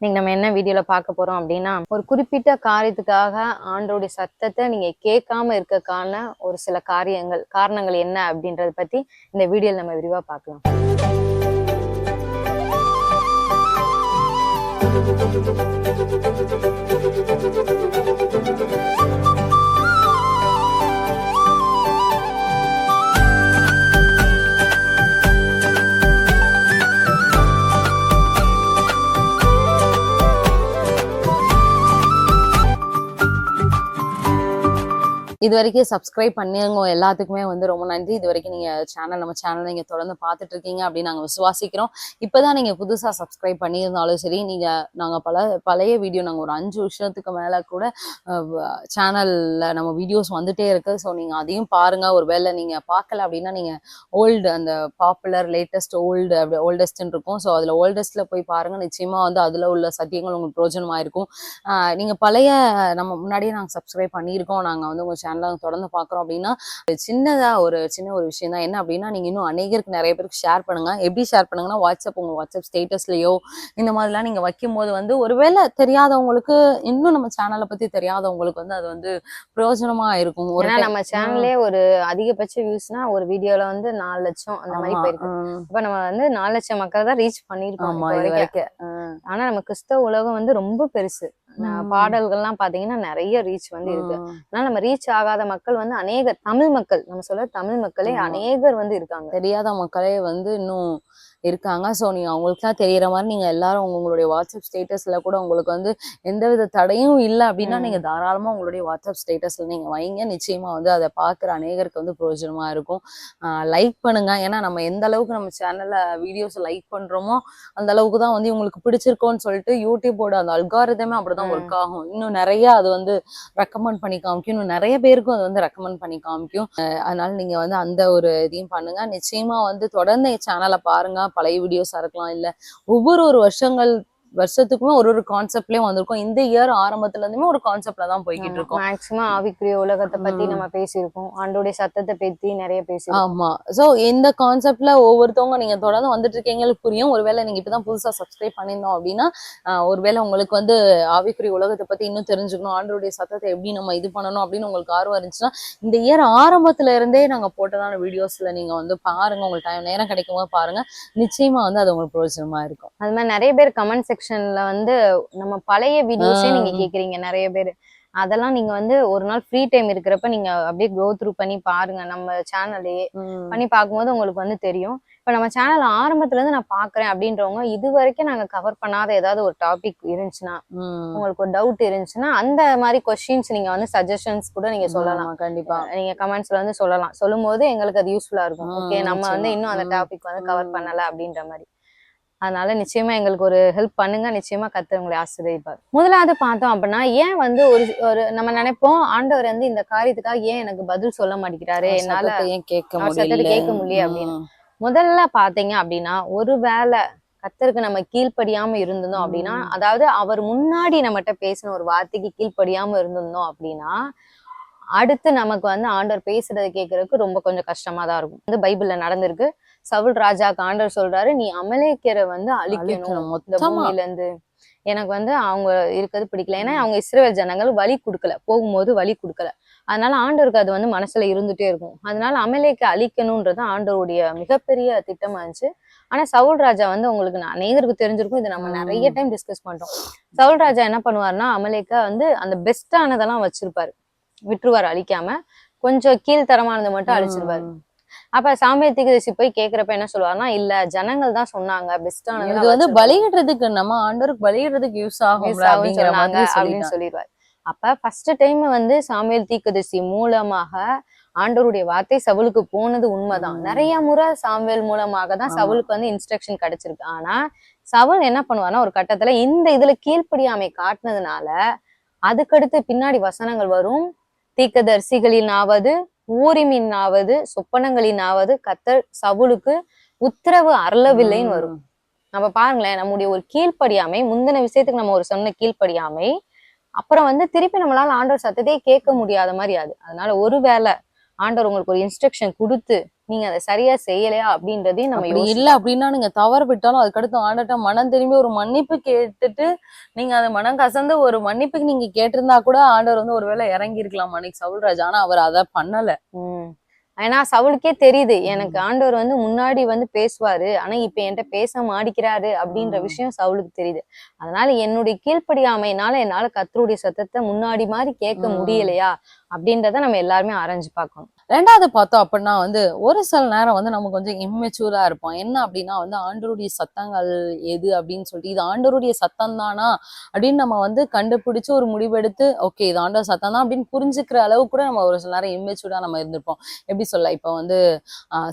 நீங்க நம்ம என்ன வீடியோல பார்க்க போறோம் அப்படின்னா ஒரு குறிப்பிட்ட காரியத்துக்காக ஆண்டோடைய சத்தத்தை நீங்க கேட்காம இருக்கக்கான ஒரு சில காரியங்கள் காரணங்கள் என்ன அப்படின்றத பத்தி இந்த வீடியோல நம்ம விரிவா பார்க்கலாம். இது வரைக்கும் சப்ஸ்கிரைப் பண்ணிருங்க. எல்லாத்துக்குமே வந்து ரொம்ப நன்றி. இது வரைக்கும் நீங்க சேனல் நம்ம சேனல் நீங்க தொடர்ந்து பார்த்துட்டு இருக்கீங்க அப்படின்னு நாங்க விசுவாசிக்கிறோம். இப்பதான் நீங்க புதுசா சப்ஸ்கிரைப் பண்ணியிருந்தாலும் சரி நீங்க நாங்க பல பழைய வீடியோ நாங்க ஒரு அஞ்சு வருஷத்துக்கு மேல கூட சேனல்ல நம்ம வீடியோஸ் வந்துட்டே இருக்கு. ஸோ நீங்க அதையும் பாருங்க. ஒருவேளை நீங்க பார்க்கல அப்படின்னா நீங்க ஓல்டு அந்த பாப்புலர் லேட்டஸ்ட் ஓல்டு அப்படி ஓல்டஸ்ட்னு இருக்கும் ஸோ அதுல ஓல்டஸ்ட்ல போய் பாருங்க. நிச்சயமா வந்து அதுல உள்ள சத்தியங்கள் உங்களுக்கு பிரோஜனமா இருக்கும் நீங்கள் நீங்க பழைய நம்ம முன்னாடியே நாங்க சப்ஸ்கிரைப் பண்ணியிருக்கோம். நாங்க வந்து உங்க சேனலை தொடர்ந்து பார்க்குறோம் அப்படின்னா சின்னதா ஒரு சின்ன ஒரு விஷயம் தான். என்ன அப்படின்னா நீங்க இன்னும் அநேகருக்கு நிறைய பேருக்கு ஷேர் பண்ணுங்க. எப்படி ஷேர் பண்ணுங்கன்னா வாட்ஸ்அப் உங்க வாட்ஸ்அப் ஸ்டேட்டஸ்லயோ இந்த மாதிரிலாம் நீங்க வைக்கும் போது வந்து ஒருவேளை தெரியாதவங்களுக்கு இன்னும் நம்ம சேனலை பத்தி தெரியாதவங்களுக்கு வந்து அது வந்து பிரயோஜனமா இருக்கும். ஒரு நம்ம சேனல்லே ஒரு அதிகபட்ச வியூஸ்னா ஒரு வீடியோல வந்து நாலு லட்சம் அந்த மாதிரி போயிருக்கு இப்ப நம்ம வந்து நாலு லட்சம் மக்கள் தான் ரீச் பண்ணிருக்கோம் ஆமா இப்போ இது வரைக்கும். வரைக்கும். உம், ஆனா நம்ம கிறிஸ்தவ உலகம் வந்து ரொம்ப பெருசு. பாடல்கள்லாம் பாத்தீங்கன்னா நிறைய ரீச் வந்து இருக்கு. அதனால நம்ம ரீச் ஆகாத மக்கள் வந்து அநேகர் தமிழ் மக்கள் நம்ம சொல்ல தமிழ் மக்களே. அநேகர் வந்து இருக்காங்க தெரியாத மக்களே வந்து இன்னும் இருக்காங்க. ஸோ நீங்க அவங்களுக்குலாம் தெரியற மாதிரி நீங்க எல்லாரும் உங்க- உங்களுடைய வாட்ஸ்அப் ஸ்டேட்டஸ்ல கூட உங்களுக்கு வந்து எந்தவித தடையும் இல்லை அப்படின்னா ம். நீங்க தாராளமா உங்களுடைய வாட்ஸ்அப் ஸ்டேட்டஸ்ல நீங்க வைங்க. நிச்சயமா வந்து அதை பார்க்குற அநேகருக்கு வந்து பிரயோஜனமா இருக்கும். லைக் பண்ணுங்க. ஏன்னா நம்ம எந்த அளவுக்கு நம்ம சேனல்ல வீடியோஸ் லைக் பண்றோமோ அந்த அளவுக்கு தான் வந்து உங்களுக்கு பிடிச்சிருக்கோன்னு சொல்லிட்டு யூடியூபோட அந்த அல்காரிதமே அப்படிதான். ஒர்க் ஆகும். இன்னும் நிறைய அது வந்து ரெக்கமெண்ட் பண்ணி காமிக்கும். இன்னும் நிறைய பேருக்கும் அது வந்து ரெக்கமெண்ட் பண்ணி காமிக்கும். அதனால நீங்க வந்து அந்த ஒரு இதையும் பண்ணுங்க. நிச்சயமா வந்து தொடர்ந்து சேனலை பாருங்க. பழைய வீடியோஸா இருக்கலாம் இல்ல ஒவ்வொரு ஒரு வருஷங்கள் வருஷத்துக்குமே ஒரு ஒரு கான்செப்ட்லயும் வந்திருக்கும். இந்த இயர் ஆரம்பத்துல இருந்துமே ஒரு கான்செப்ட்ல தான் போய்கிட்டு இருக்கோம். மேக்சிமம் ஆவிக்குரிய உலகத்தை பத்தி. நம்ம பேசியிருக்கோம். ஆண்டோடைய சத்தத்தை பத்தி நிறைய பேசியிருக்கோம். ஆமா. சோ இந்த கான்செப்ட்ல ஒவ்வொருத்தவங்க நீங்க தொடர்ந்து வந்துட்டு இருக்கீங்களுக்கு புரியும். ஒருவேளை நீங்க இப்பதான் புதுசா சப்ஸ்கிரைப் பண்ணியிருந்தோம் அப்படின்னா ஒருவேளை உங்களுக்கு வந்து ஆவிக்குரிய உலகத்தை பத்தி இன்னும் தெரிஞ்சுக்கணும் ஆண்டருடைய சத்தத்தை எப்படி நம்ம இது பண்ணணும் அப்படின்னு உங்களுக்கு ஆர்வம் இருந்துச்சுன்னா இந்த இயர் ஆரம்பத்துல இருந்தே நாங்க போட்டதான வீடியோஸ்ல நீங்க வந்து பாருங்க. உங்களுக்கு டைம் நேரம் கிடைக்கும் பாருங்க. நிச்சயமா வந்து அது உங்களுக்கு பிரயோஜனமா இருக்கும். அது மாதிரி நிறைய பேர் கமெண்ட் செக்ஷன்ல வந்து நம்ம பழைய வீடியோஸே. நீங்க கேக்குறீங்க நிறைய பேர். அதெல்லாம் நீங்க வந்து ஒரு நாள் ஃப்ரீ டைம் இருக்கிறப்ப நீங்க அப்படியே க்ரோ த்ரூ பண்ணி பாருங்க நம்ம சேனல்லையே பண்ணி பார்க்கும்போது உங்களுக்கு வந்து தெரியும். இப்ப நம்ம சேனல் ஆரம்பத்துல இருந்து நான் பாக்குறேன் அப்படின்றவங்க இது வரைக்கும் நாங்க கவர் பண்ணாத ஏதாவது ஒரு டாபிக் இருந்துச்சுன்னா உங்களுக்கு ஒரு டவுட் இருந்துச்சுன்னா அந்த மாதிரி கொஸ்டின்ஸ் நீங்க வந்து சஜஷன்ஸ் கூட நீங்க சொல்லலாம். கண்டிப்பா. நீங்க கமெண்ட்ஸ்ல வந்து சொல்லலாம். சொல்லும் போது எங்களுக்கு அது யூஸ்ஃபுல்லா இருக்கும். ஓகே நம்ம வந்து. இன்னும் அந்த டாபிக் வந்து கவர். பண்ணல அப்படின்ற மாதிரி. அதனால நிச்சயமா எங்களுக்கு ஒரு ஹெல்ப் பண்ணுங்க. நிச்சயமா கர்த்தர் உங்களை ஆசீர்வதிப்பார். முதலாவது பார்த்தோம் அப்படின்னா ஏன் வந்து ஒரு ஒரு நம்ம நினைப்போம் ஆண்டவர் வந்து இந்த காரியத்துக்காக ஏன் எனக்கு பதில் சொல்ல மாட்டேங்கிறாரு? என்னால ஏன் கேட்க கேட்க முடியல அப்படின்னு. முதல்ல பாத்தீங்க அப்படின்னா ஒருவேளை கர்த்தருக்கு நம்ம கீழ்ப்படியாம இருந்திருந்தோம் அப்படின்னா. அதாவது அவர் முன்னாடி நம்மகிட்ட பேசின ஒரு வார்த்தைக்கு கீழ்ப்படியாம இருந்திருந்தோம் அப்படின்னா அடுத்து நமக்கு வந்து ஆண்டவர் பேசுறதை கேட்கறதுக்கு ரொம்ப கொஞ்சம் கஷ்டமா தான் இருக்கும். வந்து பைபிள்ல நடந்திருக்கு. சவுல் ராஜாக்கு ஆண்டவர் சொல்றாரு நீ அமலேக்கியரை வந்து அழிக்கணும். இந்த. பூமியில இருந்து எனக்கு வந்து அவங்க இருக்கிறது பிடிக்கல. ஏன்னா அவங்க இஸ்ரேல் ஜனங்கள் வழி கொடுக்கல. போகும்போது வழி கொடுக்கல. அதனால ஆண்டவருக்கு அது வந்து மனசுல இருந்துட்டே இருக்கும். அதனால அமலேக்க அழிக்கணும்ன்றது ஆண்டவருடைய மிகப்பெரிய திட்டமா இருந்துச்சு ஆனா சவுல் ராஜா வந்து உங்களுக்கு நான் அநேகருக்கு தெரிஞ்சிருக்கும். இது நம்ம. நிறைய டைம் டிஸ்கஸ் பண்ணிட்டோம் சவுல் ராஜா என்ன பண்ணுவாருன்னா அமலேக்கா வந்து அந்த பெஸ்டானதெல்லாம் வச்சிருப்பாரு. விட்டுருவாரு அழிக்காம. கொஞ்சம் கீழ்த்தரமானதை மட்டும் அழிச்சிருவாரு. அப்ப சாமிய தீர்க்கதரிசி போய் கேக்குறப்ப என்ன சொல்லுவாருன்னா இல்ல ஜனங்கள் தான் சொன்னாங்க பெஸ்டானது இது வந்து பலியிடுறதுக்கு நம்ம ஆண்டவருக்கு பலியிடுறதுக்கு யூஸ் ஆகும் அப்படின்னு சொல்லிடுவாரு. அப்ப ஃபர்ஸ்ட் டைம் வந்து சாமியல் தீர்க்கதரிசி மூலமாக ஆண்டவருடைய வார்த்தை சவுலுக்கு போனது உண்மைதான். நிறைய முறை சாமுவேல் மூலமாக தான். சவுலுக்கு வந்து இன்ஸ்ட்ரக்ஷன் கிடைச்சிருக்கு. ஆனா சவுல் என்ன பண்ணுவார்னா ஒரு கட்டத்துல இந்த இதுல கீழ்ப்படியாமை காட்டினதுனால அதுக்கடுத்து பின்னாடி வசனங்கள் வரும் தீர்க்கதரிசிகளினாவது ஊரிமின்னாவது சொப்பனங்களினாவது கத்தர் சவுலுக்கு உத்தரவு அருளவில்லைன்னு வரும். நம்ம பாருங்களேன் நம்முடைய ஒரு கீழ்ப்படியாமை முந்தின விஷயத்துக்கு நம்ம ஒரு சொன்ன கீழ்ப்படியாமை அப்புறம் வந்து திருப்பி நம்மளால ஆண்டவர் சத்தத்தையே கேட்க முடியாத மாதிரி அது. அதனால ஒருவேளை ஆண்டவர் உங்களுக்கு ஒரு இன்ஸ்ட்ரக்ஷன் கொடுத்து நீங்க அதை சரியா செய்யலையா அப்படின்றதையும் நம்ம இல்ல அப்படின்னா நீங்க தவறு விட்டாலும் அதுக்கடுத்து ஆண்டட்ட மனம் திரும்பி ஒரு மன்னிப்பு கேட்டுட்டு நீங்க அந்த மனம் கசந்து ஒரு மன்னிப்புக்கு நீங்க கேட்டிருந்தா கூட ஆண்டவர் வந்து ஒருவேளை இறங்கி இருக்கலாம் அன்னைக்கு சவுல்ராஜ். ஆனா அவர் அதை பண்ணல. ஏன்னா சவுலுக்கே தெரியுது எனக்கு ஆண்டவர் வந்து முன்னாடி வந்து பேசுவாரு ஆனா இப்ப என்கிட்ட பேச மாடிக்கிறாரு அப்படின்ற. விஷயம் சவுலுக்கு தெரியுது அதனால என்னுடைய கீழ்ப்படியாமைனால என்னால கத்தருடைய சத்தத்தை முன்னாடி மாதிரி கேட்க. முடியலையா அப்படின்றத நம்ம எல்லாருமே ஆராய்ஞ்சு பார்க்கணும் ரெண்டாவது பார்த்தோம் அப்படின்னா வந்து ஒரு சில நேரம் வந்து நம்ம கொஞ்சம் இம்மெச்சூரா இருப்போம். என்ன அப்படின்னா வந்து ஆண்டருடைய சத்தங்கள் எது அப்படின்னு சொல்லிட்டு இது ஆண்டருடைய சத்தம் தானா அப்படின்னு நம்ம வந்து கண்டுபிடிச்சு ஒரு முடிவெடுத்து ஓகே இது ஆண்டவர் சத்தம் தான் அப்படின்னு புரிஞ்சுக்கிற அளவு கூட நம்ம ஒரு சில நேரம் இம்மெச்சூரா நம்ம இருந்திருப்போம். எப்படி சொல்ல இப்போ வந்து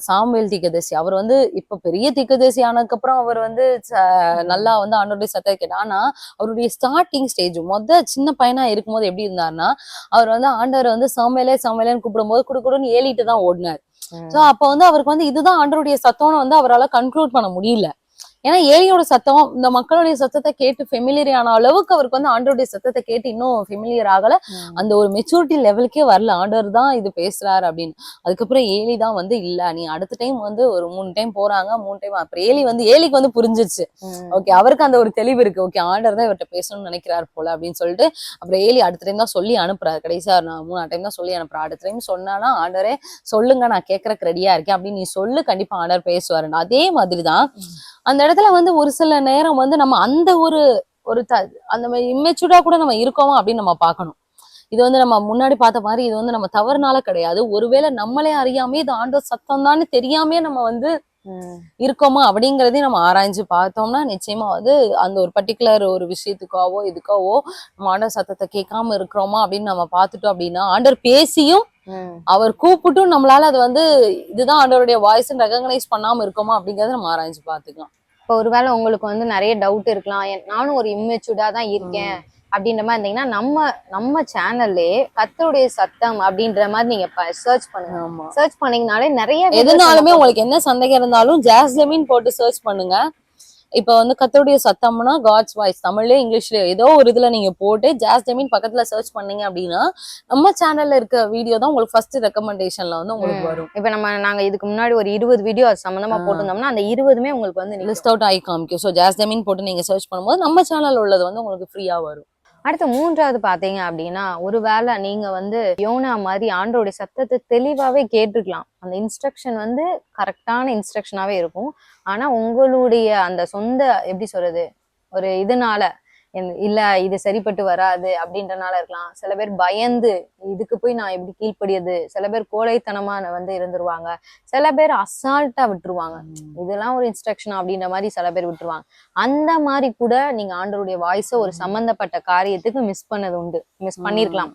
சாமுவேல் திக்கதேசி அவர் வந்து இப்போ பெரிய தீக்கதேசி ஆனதுக்கப்புறம் அவர் வந்து ச- நல்லா வந்து ஆண்டருடைய சத்தம் கேட்டார். ஆனா அவருடைய ஸ்டார்டிங் ஸ்டேஜ் மொதல் சின்ன பையனா இருக்கும்போது எப்படி இருந்தாருன்னா அவர் வந்து ஆண்டவர் வந்து சாமுவேலே சாமுவேலேன்னு கூப்பிடும்போது குடுக்குடுன்னு ஏலிட்டு தான் ஓடினார். சோ அப்ப வந்து அவருக்கு வந்து இதுதான் ஆண்டருடைய சத்தம்னு வந்து அவரால கன்க்ளூட் பண்ண முடியல ஏன்னா ஏலியோட சத்தம் இந்த மக்களுடைய சத்தத்தை கேட்டு ஃபெமிலியர் ஆன அளவுக்கு அவருக்கு வந்து ஆண்டருடைய சத்தத்தை கேட்டு இன்னும் ஃபெமிலியர் ஆகல. அந்த ஒரு மெச்சூரிட்டி லெவலுக்கே வரல. ஆண்டவர் தான் இது பேசுறாரு அப்படின்னு. அதுக்கப்புறம் ஏலி தான் வந்து இல்ல நீ அடுத்த டைம் வந்து ஒரு மூணு டைம் போறாங்க. மூணு டைம் அப்புறம் ஏலி வந்து ஏலிக்கு வந்து புரிஞ்சிருச்சு. ம். ஓகே அவருக்கு அந்த ஒரு தெளிவு இருக்கு. ஓகே ஆண்டர் தான் இவர்கிட்ட பேசணும்னு நினைக்கிறாரு போல அப்படின்னு சொல்லிட்டு அப்புறம் ஏலி அடுத்த டைம் தான் சொல்லி அனுப்புறாரு. கடைசியா நான் மூணு டைம் தான் சொல்லி அனுப்புறேன். அடுத்த டைம் சொன்னானா ஆண்டரே சொல்லுங்க. நான் கேட்கறக்கு ரெடியா இருக்கேன். அப்படின்னு நீ சொல்லு. கண்டிப்பா ஆண்டர் பேசுவாருன்னு. அதே மாதிரிதான் அந்த இடத்துல வந்து ஒரு சில நேரம் வந்து நம்ம அந்த ஒரு ஒரு த அந்த மாதிரி இம்மெச்சூர்டா கூட நம்ம இருக்கோமா அப்படின்னு நம்ம பார்க்கணும் இது வந்து நம்ம முன்னாடி பார்த்த மாதிரி இது வந்து நம்ம தவறுனால கிடையாது ஒருவேளை நம்மளே அறியாமே இது ஆண்டவர் சத்தம் தான் தெரியாமே நம்ம வந்து. இருக்கோமா அப்படிங்கறதையும் நம்ம ஆராய்ஞ்சு பார்த்தோம்னா நிச்சயமா வந்து அந்த ஒரு பர்டிகுலர் ஒரு விஷயத்துக்காவோ இதுக்காவோ நம்ம ஆண்டர் சத்தத்தை கேட்காம இருக்கிறோமா அப்படின்னு நம்ம பார்த்துட்டோம் அப்படின்னா ஆண்டர் பேசியும். அவர் கூப்பிட்டும் நம்மளால அது வந்து இதுதான் ஆண்டவருடைய வாய்ஸ் ரெகக்னைஸ் பண்ணாம இருக்கோமா அப்படிங்கறத நம்ம ஆராய்ஞ்சு பார்த்துக்கலாம் இப்போ ஒருவேளை உங்களுக்கு வந்து நிறைய டவுட் இருக்கலாம். நானும் ஒரு இம்மெச்சூர்டா தான் இருக்கேன். அப்படின்ற மாதிரி இருந்தீங்கன்னா நம்ம நம்ம சேனல்லே கத்தருடைய சத்தம் அப்படின்ற மாதிரி நீங்க சர்ச் பண்ணுங்க. சர்ச் பண்ணீங்கனாலே நிறைய எதுனாலுமே உங்களுக்கு என்ன சந்தேகம் இருந்தாலும் ஜாஸ்லமின் போட்டு சர்ச் பண்ணுங்க. இப்ப வந்து கத்தருடைய சத்தம்னா காட்ஸ் வாய்ஸ் தமிழ்ல இங்கிலீஷ்ல ஏதோ ஒரு இதுல நீங்க போட்டு ஜாஸ்லமின் பக்கத்துல சர்ச் பண்ணீங்க அப்படின்னா நம்ம சேனல்ல இருக்க வீடியோ தான் உங்களுக்கு ஃபர்ஸ்ட் ரெக்கமெண்டேஷன்ல வந்து உங்களுக்கு. வரும் இப்ப நம்ம நாங்க இதுக்கு முன்னாடி ஒரு இருபது வீடியோ அது சம்பந்தமா ஆ. போட்டிருந்தோம்னா அந்த இருபதுமே உங்களுக்கு வந்து. லிஸ்ட் அவுட் ஆகி காமிக்கும் ஸோ ஜாஸ்தமின் போட்டு நீங்க சர்ச் பண்ணும்போது நம்ம சேனல் உள்ளது வந்து உங்களுக்கு ஃப்ரீயா வரும் அடுத்து மூன்றாவது பாத்தீங்க அப்படின்னா ஒருவேளை நீங்க வந்து யோனா மாதிரி ஆண்டோடைய சத்தத்தை தெளிவாவே கேட்டுக்கலாம் அந்த இன்ஸ்ட்ரக்ஷன் வந்து கரெக்டான இன்ஸ்ட்ரக்ஷனாவே இருக்கும். ஆனா உங்களுடைய அந்த சொந்த எப்படி சொல்றது ஒரு இதனால இல்ல இது சரிப்பட்டு வராது அப்படின்றனால இருக்கலாம். சில பேர் பயந்து இதுக்கு போய் நான் எப்படி கீழ்ப்படியது சில பேர் கோழைத்தனமா வந்து இருந்துருவாங்க. சில பேர் அசால்ட்டா விட்டுருவாங்க. இதெல்லாம் ஒரு இன்ஸ்ட்ரக்ஷன் அப்படின்ற மாதிரி சில பேர் விட்டுருவாங்க. அந்த மாதிரி கூட நீங்க ஆண்டவருடைய வாய்ஸ ஒரு சம்பந்தப்பட்ட காரியத்துக்கு மிஸ் பண்ணது உண்டு. மிஸ் பண்ணிருக்கலாம்.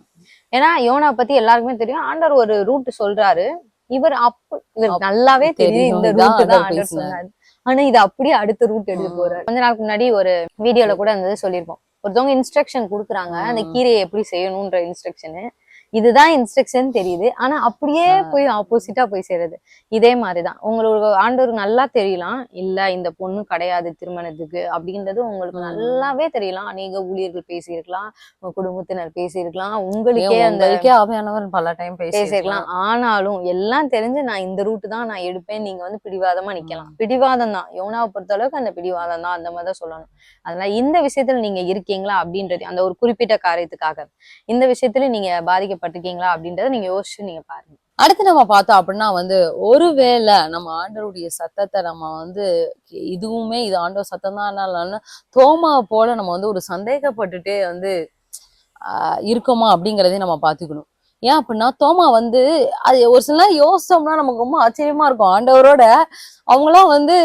ஏன்னா யோனா பத்தி எல்லாருக்குமே தெரியும். ஆண்டவர் ஒரு ரூட் சொல்றாரு. இவர் அப்ப இவர் அப்~ நல்லாவே தெரியும் இந்த ரூட் தான் பேசினார். சொன்னாரு. ஆனா இது அப்படியே அடுத்த ரூட் எடுத்து. போறாரு கொஞ்ச நாளுக்கு முன்னாடி ஒரு வீடியோல கூட இருந்தது சொல்லியிருப்போம் ஒருத்தவங்க இன்ஸ்ட்ரக்ஷன் கொடுக்குறாங்க அந்த. கீரையை எப்படி செய்யணும்ன்ற இன்ஸ்ட்ரக்ஷனு இதுதான் இன்ஸ்ட்ரக்ஷன் தெரியுது. ஆனா அப்படியே. போய் ஆப்போசிட்டா போய் சேருது. இதே மாதிரிதான். உங்களுக்கு ஆண்டவர் நல்லா தெரியலாம். இல்ல இந்த பொண்ணு கிடையாது திருமணத்துக்கு அப்படின்றது உங்களுக்கு. நல்லாவே தெரியலாம். அநேக ஊழியர்கள் பேசியிருக்கலாம். உங்க குடும்பத்தினர் பேசியிருக்கலாம். உங்களுக்கே அந்த உங்களுக்கே ஆவியானவர் பல டைம் பேசியிருக்கலாம். ஆனாலும் எல்லாம் தெரிஞ்சு நான் இந்த ரூட் தான் நான் எடுப்பேன். நீங்க வந்து பிடிவாதமா நிக்கலாம். பிடிவாதம் தான். யோனாவை பொறுத்த அளவுக்கு அந்த பிடிவாதம் தான். அந்த மாதிரி தான் சொல்லணும். அதனால இந்த விஷயத்துல நீங்க இருக்கீங்களா அப்படின்றது அந்த ஒரு குறிப்பிட்ட காரியத்துக்காக. இந்த விஷயத்துல நீங்க பாதிக்கப்பட்டிருக்கீங்களா அப்படின்றத நீங்க யோசிச்சு நீங்க பாருங்க. அடுத்து நம்ம பார்த்தோம் அப்படின்னா வந்து ஒருவேளை நம்ம ஆண்டவருடைய சத்தத்தை நம்ம வந்து இதுவுமே இது ஆண்டவர் சத்தம் தான் தோமா போல நம்ம வந்து ஒரு சந்தேகப்பட்டுட்டே வந்து ஆஹ் இருக்கோமா அப்படிங்கிறதையும் நம்ம பார்த்துக்கணும். ஏன் அப்படின்னா தோமா வந்து அது ஒரு சில நேரம் யோசிச்சோம்னா நமக்கு ரொம்ப ஆச்சரியமா இருக்கும். ஆண்டவரோட அவங்களாம் வந்து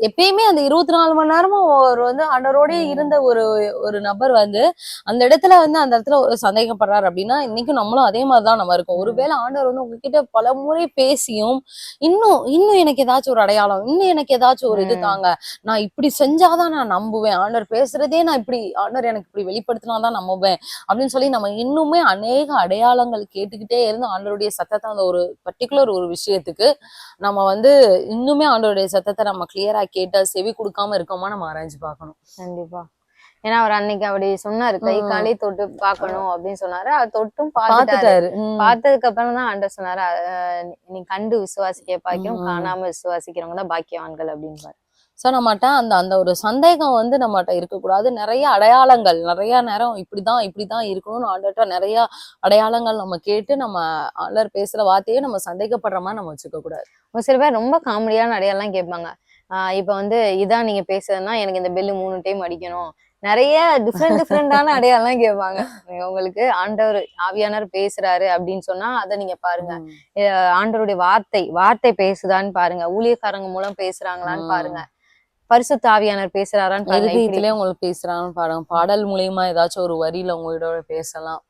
எப்பயுமே அந்த இருபத்தி நாலு மணி நேரமும் ஒரு வந்து ஆண்டவரோடய. இருந்த ஒரு ஒரு நபர் வந்து அந்த இடத்துல வந்து அந்த இடத்துல ஒரு சந்தேகப்படுறாரு அப்படின்னா இன்னைக்கும் நம்மளும் அதே மாதிரிதான் நம்ம இருக்கோம். ஒருவேளை ஆண்டவர் வந்து உங்ககிட்ட பல முறை பேசியும் இன்னும் இன்னும் எனக்கு ஏதாச்சும் ஒரு அடையாளம் இன்னும் எனக்கு ஏதாச்சும் ஒரு இது. தாங்க நான் இப்படி செஞ்சாதான் நான் நம்புவேன் ஆண்டவர் பேசுறதே நான் இப்படி ஆண்டவர் எனக்கு இப்படி வெளிப்படுத்தினாதான் நம்புவேன் அப்படின்னு சொல்லி நம்ம இன்னுமே அநேக அடையாளங்கள் கேட்டுக்கிட்டே இருந்து ஆண்டவருடைய சத்தத்தை அந்த ஒரு பர்டிகுலர் ஒரு விஷயத்துக்கு நம்ம வந்து இன்னுமே ஆண்டவருடைய சத்தத்தை நம்ம கிளியரா கேட்டு செவி கொடுக்காம இருக்கோமா நம்ம ஆராய்ஞ்சு பார்க்கணும். கண்டிப்பா. ஏன்னா அவர் அன்னைக்கு அப்படி சொன்னாரு கை. காலே தொட்டு பார்க்கணும் அப்படின்னு சொன்னாரு. அவர் தொட்டும் பார்த்துட்டாரு. பாத்துட்டாரு. பார்த்ததுக்கு அப்புறம் தான் ஆண்டவர் சொன்னாரு நீ கண்டு விசுவாசிக்க பாக்கியம். காணாம விசுவாசிக்கிறவங்க தான் பாக்கியவான்கள் அப்படின்னு சோ நம்மகிட்ட அந்த அந்த ஒரு சந்தேகம் வந்து நம்மகிட்ட இருக்கக்கூடாது. நிறைய அடையாளங்கள் நிறைய நேரம் இப்படிதான் இப்படிதான் இருக்கணும்னு ஆண்டர்ட்ட நிறைய அடையாளங்கள் நம்ம கேட்டு நம்ம ஆண்டர் பேசுற வார்த்தையே நம்ம சந்தேகப்படுற மாதிரி நம்ம வச்சுக்க கூடாது ஒரு சில பேர் ரொம்ப காமெடியான அடையாளம் கேட்பாங்க. இப்ப வந்து இதான் நீங்க பேசுறதுன்னா எனக்கு இந்த பெல்லு மூணு டைம் அடிக்கணும். நிறைய டிஃப்ரெண்ட் டிஃப்ரெண்டான அடையாளம் கேட்பாங்க. உங்களுக்கு ஆண்டவர் ஆவியானவர் பேசுறாரு அப்படின்னு சொன்னா அதை நீங்க பாருங்க. ஆண்டவருடைய வார்த்தை வார்த்தை பேசுதான்னு பாருங்க. ஊழியக்காரங்க மூலம் பேசுறாங்களான்னு. பாருங்க. பரிசுத்த ஆவியானவர் பேசுறாரான்னு பாருங்க. இருதயத்திலே உங்களுக்கு பேசுறான்னு பாருங்க. பாடல் மூலியமா ஏதாச்சும் ஒரு வரியில உங்களோட பேசலாம்.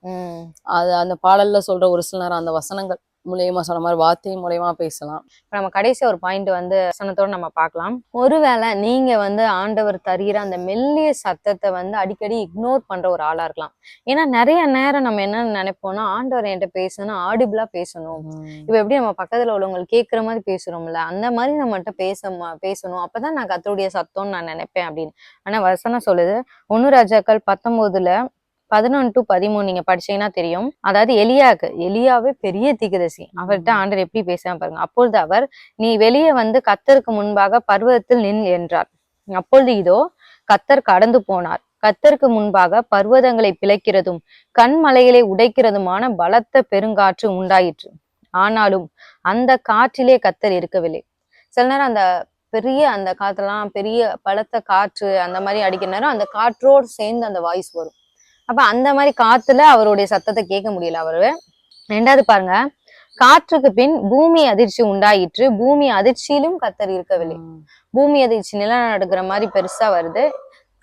அது அந்த பாடல்ல சொல்ற ஒரு சில நேரம் அந்த வசனங்கள். மூலியமா சொன்ன மாதிரி வார்த்தை மூலியமா பேசலாம். இப்ப நம்ம கடைசி ஒரு பாயிண்ட் வந்து வசனத்தோட நம்ம பார்க்கலாம். ஒருவேளை நீங்க வந்து ஆண்டவர் தருகிற அந்த மெல்லிய சத்தத்தை வந்து அடிக்கடி இக்னோர் பண்ற ஒரு ஆளா இருக்கலாம். ஏன்னா நிறைய நேரம் நம்ம என்ன நினைப்போம்னா ஆண்டவர் என்கிட்ட பேசணும் ஆடிபிளா பேசணும். இப்ப எப்படி நம்ம பக்கத்துல உள்ளவங்களுக்கு கேட்குற மாதிரி பேசுறோம்ல அந்த மாதிரி நம்மகிட்ட பேச பேசணும். அப்பதான் நான் கத்தருடைய சத்தம்னு நான் நினைப்பேன் அப்படின்னு. ஆனா வசனம் சொல்லுது ஒன்னு ராஜாக்கள் பத்தொன்பதுல பதினொன்று டு பதிமூணு நீங்க படிச்சீங்கன்னா தெரியும். அதாவது எலியாக்கு எலியாவே பெரிய தீர்க்கதரிசி அவர்கிட்ட ஆண்டவர் எப்படி பேசுறான் பாருங்க. அப்பொழுது அவர் நீ வெளியே வந்து கத்தருக்கு முன்பாக பர்வதத்தில் நின் என்றார். அப்பொழுது இதோ கத்தர் கடந்து போனார். கத்தருக்கு முன்பாக பர்வதங்களை பிளக்கிறதும் கண்மலைகளை உடைக்கிறதுமான பலத்த பெருங்காற்று உண்டாயிற்று. ஆனாலும் அந்த காற்றிலே கத்தர் இருக்கவில்லை. சில நேரம் அந்த பெரிய அந்த காத்தெல்லாம் பெரிய பலத்த காற்று அந்த மாதிரி அடிக்கிற நேரம் அந்த காற்றோடு சேர்ந்து அந்த வாய்ஸ் வரும். அப்ப அந்த மாதிரி காத்துல அவருடைய சத்தத்தை கேட்க முடியல அவரு. ரெண்டாவது பாருங்க காற்றுக்கு பின் பூமி அதிர்ச்சி உண்டாயிற்று. பூமி அதிர்ச்சியிலும் கத்தர் இருக்கவில்லை. பூமி அதிர்ச்சி நிலநடுக்கிற மாதிரி பெருசா வருது.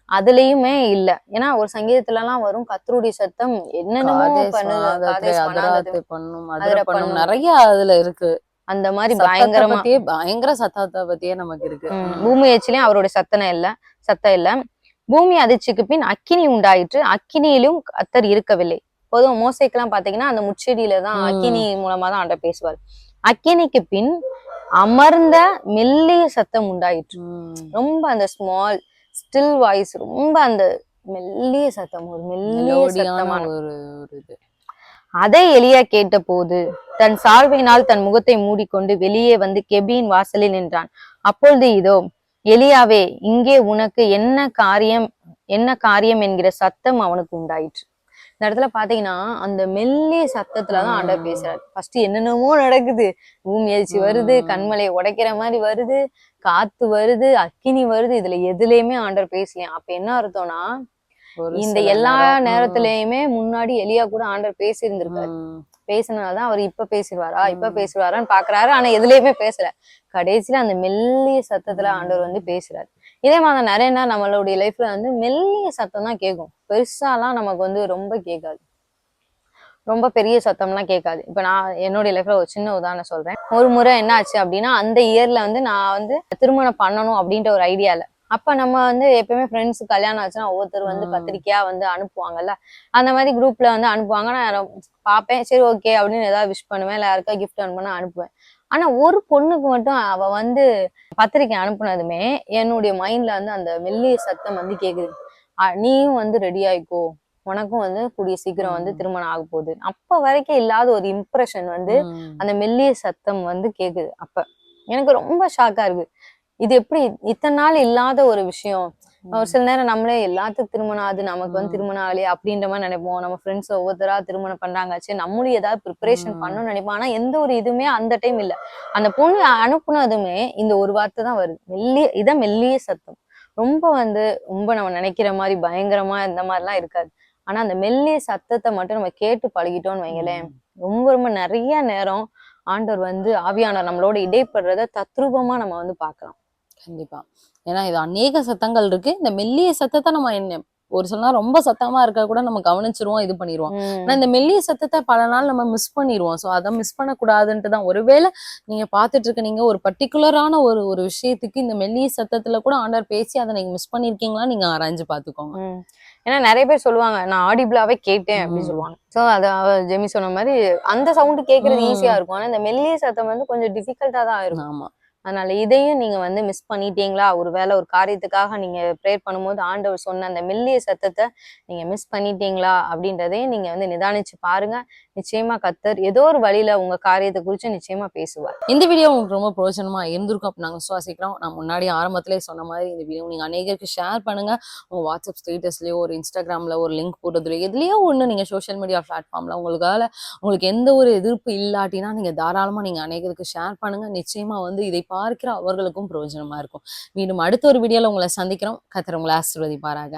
அதுலயுமே இல்ல. ஏன்னா ஒரு சங்கீதத்துல எல்லாம் வரும் கத்தருடைய சத்தம் என்னென்னமோ. நிறைய அதுல இருக்கு. அந்த மாதிரி பயங்கரமா பயங்கர சத்தத்தை பத்தியே நமக்கு இருக்கு. பூமி எச்சிலையும் அவருடைய சத்தனம் இல்ல சத்தம் இல்ல. பூமி அதிர்ச்சிக்கு பின் அக்கினி உண்டாயிற்று. அக்கினியிலும் கத்தர் இருக்கவில்லை. பொதுவா மோசைக்கெல்லாம் பாத்தீங்கன்னா அந்த முச்செடியில தான். அக்கினி மூலமா தான் ஆண்ட பேசுவார். அக்கினிக்கு பின் அமர்ந்த மெல்லிய சத்தம் உண்டாயிற்று. ரொம்ப அந்த ஸ்மால் ஸ்டில் வாய்ஸ் ரொம்ப அந்த மெல்லிய சத்தம் ஒரு மெல்லிய சத்தமான ஒரு இது. அதை எலியா கேட்டபோது தன் சால்வையினால் தன் முகத்தை மூடிக்கொண்டு வெளியே வந்து கெபியின் வாசலில் நின்றான். அப்பொழுது இதோ எலியாவே இங்கே உனக்கு என்ன காரியம் என்ன காரியம் என்கிற சத்தம் அவனுக்கு உண்டாயிற்று. இந்த இடத்துல பாத்தீங்கன்னா அந்த மெல்லிய சத்தத்துலதான் ஆண்டவர். பேசுறாரு. ஃபர்ஸ்ட் என்னென்னமோ நடக்குது. பூமி அதிர்ச்சி வருது. கண்மலையை உடைக்கிற மாதிரி வருது காத்து வருது அக்கினி வருது. இதுல எதுலயுமே ஆண்டவர் பேசலையாம் அப்ப என்ன அர்த்தம்னா இந்த எல்லா நேரத்திலயுமே முன்னாடி எலியா கூட ஆண்டவர் பேசி இருந்திருக்காரு ம். பேசினால்தான் அவர் இப்ப பேசிடுவாரா? இப்ப ம். பேசுவாரான்னு பாக்குறாரு. ஆனா எதுலயுமே பேசல. கடைசியில அந்த மெல்லிய சத்தத்துல. ஆண்டவர் வந்து பேசுறாரு. இதே மாதிரி நிறைய நேரம் நம்மளுடைய லைஃப்ல வந்து மெல்லிய சத்தம் தான் கேட்கும் பெருசாலாம் நமக்கு வந்து ரொம்ப கேட்காது. ரொம்ப பெரிய சத்தம்லாம் கேட்காது. இப்ப நான் என்னுடைய லைஃப்ல ஒரு சின்ன உதாரணம் சொல்றேன். ஒரு முறை என்ன ஆச்சு அப்படின்னா அந்த இயர்ல வந்து நான் வந்து திருமணம் பண்ணணும் அப்படின்ற ஒரு ஐடியால அப்ப நம்ம வந்து எப்பயுமே ஃப்ரெண்ட்ஸ் கல்யாணம் ஆச்சுன்னா ஒவ்வொருத்தர் வந்து. பத்திரிக்கையா வந்து அனுப்புவாங்கல்ல? அந்த மாதிரி குரூப்ல வந்து அனுப்புவாங்க. நான் ரொம்ப பார்ப்பேன் சரி ஓகே அப்படின்னு ஏதாவது விஷ் பண்ணுவேன். இல்ல யாருக்கா கிஃப்ட் அனுப்புனா அனுப்புவேன். ஆனா ஒரு பொண்ணுக்கு மட்டும் அவ வந்து பத்திரிக்கை அனுப்புனதுமே என்னுடைய மைண்ட்ல வந்து அந்த மெல்லிய சத்தம் வந்து கேக்குது. நீயும் வந்து ரெடி ஆயிக்கோ. உனக்கும் வந்து கூடிய சீக்கிரம் வந்து. திருமணம் ஆக போகுது. அப்ப வரைக்கும் இல்லாத ஒரு இம்ப்ரெஷன் வந்து. அந்த மெல்லிய சத்தம் வந்து கேக்குது அப்ப. எனக்கு ரொம்ப ஷாக்கா இருக்கு. இது எப்படி இத்தனை நாள் இல்லாத ஒரு விஷயம்? ஒரு சில நேரம் நம்மளே எல்லாத்துக்கும் திருமணம் ஆகுது நமக்கு வந்து. திருமணம் ஆகலையே அப்படின்ற மாதிரி நினைப்போம். நம்ம ஃப்ரெண்ட்ஸ் ஒவ்வொருத்தரா திருமணம் பண்றாங்க சரி நம்மளும் ஏதாவது ப்ரிப்பரேஷன். பண்ணணும்னு நினைப்போம். ஆனா எந்த ஒரு இதுவுமே அந்த டைம் இல்ல. அந்த பொண்ணு அனுப்புனதுமே இந்த ஒரு வார்த்தை தான் வருது. மெல்லிய இதான் மெல்லிய சத்தம். ரொம்ப வந்து ரொம்ப நம்ம நினைக்கிற மாதிரி பயங்கரமா இந்த மாதிரிலாம் இருக்காது. ஆனா அந்த மெல்லிய சத்தத்தை மட்டும் நம்ம கேட்டு பழகிட்டோம்னு வைங்களேன். ரொம்ப ரொம்ப நிறைய நேரம் ஆண்டவர் வந்து ஆவியானவர் நம்மளோட இடைப்படுறத தத்ரூபமா நம்ம வந்து பார்க்கலாம். கண்டிப்பா. ஏன்னா இது அநேக சத்தங்கள் இருக்கு. இந்த மெல்லிய சத்தத்தை நம்ம என்ன ஒரு சில நேரம் ரொம்ப சத்தமா இருக்க கூட நம்ம கவனிச்சிருவோம் இது பண்ணிடுவோம் ஆனா இந்த மெல்லிய சத்தத்தை பல நாள் நம்ம மிஸ் பண்ணிடுவோம் ஸோ அதை மிஸ் பண்ணக்கூடாதுன்ட்டு தான். ஒருவேளை நீங்க பார்த்துட்டு இருக்க நீங்க ஒரு பர்டிகுலரான ஒரு ஒரு விஷயத்துக்கு இந்த மெல்லிய சத்தத்துல கூட ஆண்டவர் பேசி அதை நீங்க மிஸ் பண்ணிருக்கீங்களா நீங்க ஆராய்ஞ்சு பாத்துக்கோங்க. ஏன்னா நிறைய பேர் சொல்லுவாங்க நான் ஆடிபிளாவே கேட்டேன் அப்படின்னு. சொல்லுவாங்க. சோ அது ஜெமி சொன்ன மாதிரி அந்த சவுண்ட் கேட்கறது ம். ஈஸியா இருக்கும். ஆனா இந்த மெல்லிய சத்தம் வந்து கொஞ்சம் டிஃபிகல்ட்டா தான் இருக்கும். ஆமா. அதனால இதையும் நீங்க வந்து மிஸ் பண்ணிட்டீங்களா? ஒரு வேலை ஒரு காரியத்துக்காக நீங்க ப்ரேயர் பண்ணும்போது ஆண்டவர் சொன்ன அந்த மெல்லிய சத்தத்தை நீங்க மிஸ் பண்ணிட்டீங்களா? அப்படின்றதையும் நீங்க வந்து நிதானிச்சு பாருங்க. நிச்சயமா கத்தர் ஏதோ ஒரு வழியில உங்க காரியத்தை குறித்து நிச்சயமா பேசுவார். இந்த வீடியோ உங்களுக்கு ரொம்ப பிரயோஜனமா இருந்திருக்கும் அப்படி நாங்க விசுவாசிக்கிறோம். நான் முன்னாடி ஆரம்பத்திலே சொன்ன மாதிரி இந்த வீடியோ நீங்க அநேகருக்கு ஷேர் பண்ணுங்க. உங்க வாட்ஸ்அப் ஸ்டேட்டஸ்லயோ ஒரு இன்ஸ்டாகிராம்ல ஒரு லிங்க் போடுறதுலயோ எதுலயோ ஒண்ணு நீங்க சோஷியல் மீடியா பிளாட்ஃபார்ம்ல உங்களுக்கால உங்களுக்கு எந்த ஒரு எதிர்ப்பு இல்லாட்டினா நீங்க தாராளமா நீங்க அநேகருக்கு ஷேர் பண்ணுங்க. நிச்சயமா வந்து இதை பார்க்கிற அவர்களுக்கும் பிரயோஜனமா இருக்கும். மீண்டும் அடுத்த ஒரு வீடியோல உங்களை சந்திக்கிறோம். கத்திர உங்களை ஆசீர்வதிப்பாராக.